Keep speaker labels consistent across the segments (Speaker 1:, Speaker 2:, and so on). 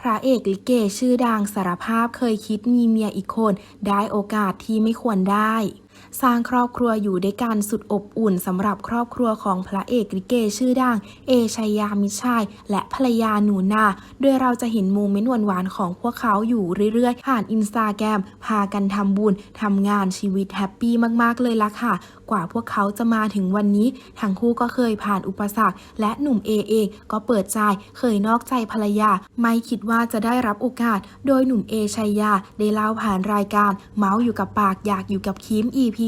Speaker 1: พระเอกลิเกชื่อดังสารภาพเคยคิดมีเมียอีกคน ได้โอกาสที่ไม่ควรได้ สร้างครอบครัวอยู่ด้วยกันสุดอบอุ่นสำหรับครอบครัวของพระเอกลิเกชื่อดัง เอชัยยามิชัยและภรรยาหนูนาโดยเราจะเห็นโมเมนต์หวานๆของพวกเขาอยู่เรื่อยๆ ผ่านอินสตาแกรมพากันทำบุญทำงานชีวิตแฮปปี้มากๆเลยล่ะค่ะ กว่าพวกเขาจะมาถึงวันนี้ ทั้งคู่ก็เคยผ่านอุปสรรค และหนุ่มเอเองก็เปิดใจเคยนอกใจภรรยา ไม่คิดว่าจะได้รับโอกาส โดยหนุ่มเอชัยยาได้เล่าผ่านรายการ เมาส์อยู่กับปากอยากอยู่กับคิม EP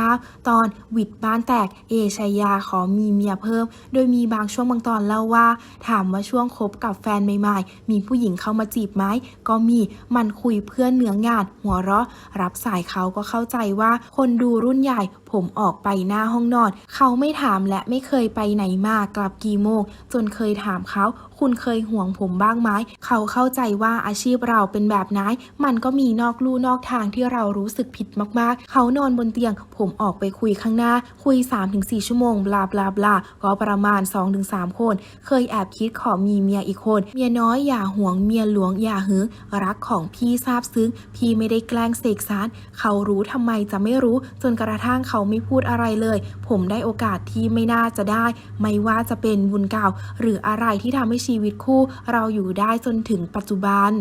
Speaker 1: 79 ตอนวิดบ้านแตก เอชัยาขอมีเมียเพิ่ม โดยมีบางช่วงบางตอนเล่าว่า ถามว่าช่วงคบกับแฟนใหม่ๆ มีผู้หญิงเข้ามาจีบไหม ก็มี มันคุยเพื่อนเนื้องาน หัวเราะ รับสายเขาก็เข้าใจว่า คนดูรุ่นใหญ่ ผมออกไปหน้าห้องนอน เขาไม่ถามและไม่เคยไปไหนมากลับกี่โมง จนเคยถามเขาคุณเคยห่วงผมบ้างไหม เขาเข้าใจว่าอาชีพเราเป็นแบบไหน มันก็มีนอกลู่นอกทางที่เรารู้สึกผิดมากๆ เขานอนบนเตียง ผมออกไปคุยข้างหน้า คุย 3-4 ชั่วโมง บลาบลาบลาก็ประมาณ 2-3 คน เคยแอบคิดขอมีเมียอีกคน เมียน้อยอย่าห่วง เมียหลวงอย่าหึงรักของพี่ซาบซึ้ง พี่ไม่ได้แกล้งเสกสาร เขารู้ทำไมจะไม่รู้ จนกระทั่งเขาไม่พูดอะไรเลย ผมได้โอกาสที่ไม่น่าจะได้ ไม่ว่าจะเป็นบุญเก่า หรืออะไรที่ทำให้ชีวิตคู่ เราอยู่ได้จนถึงปัจจุบัน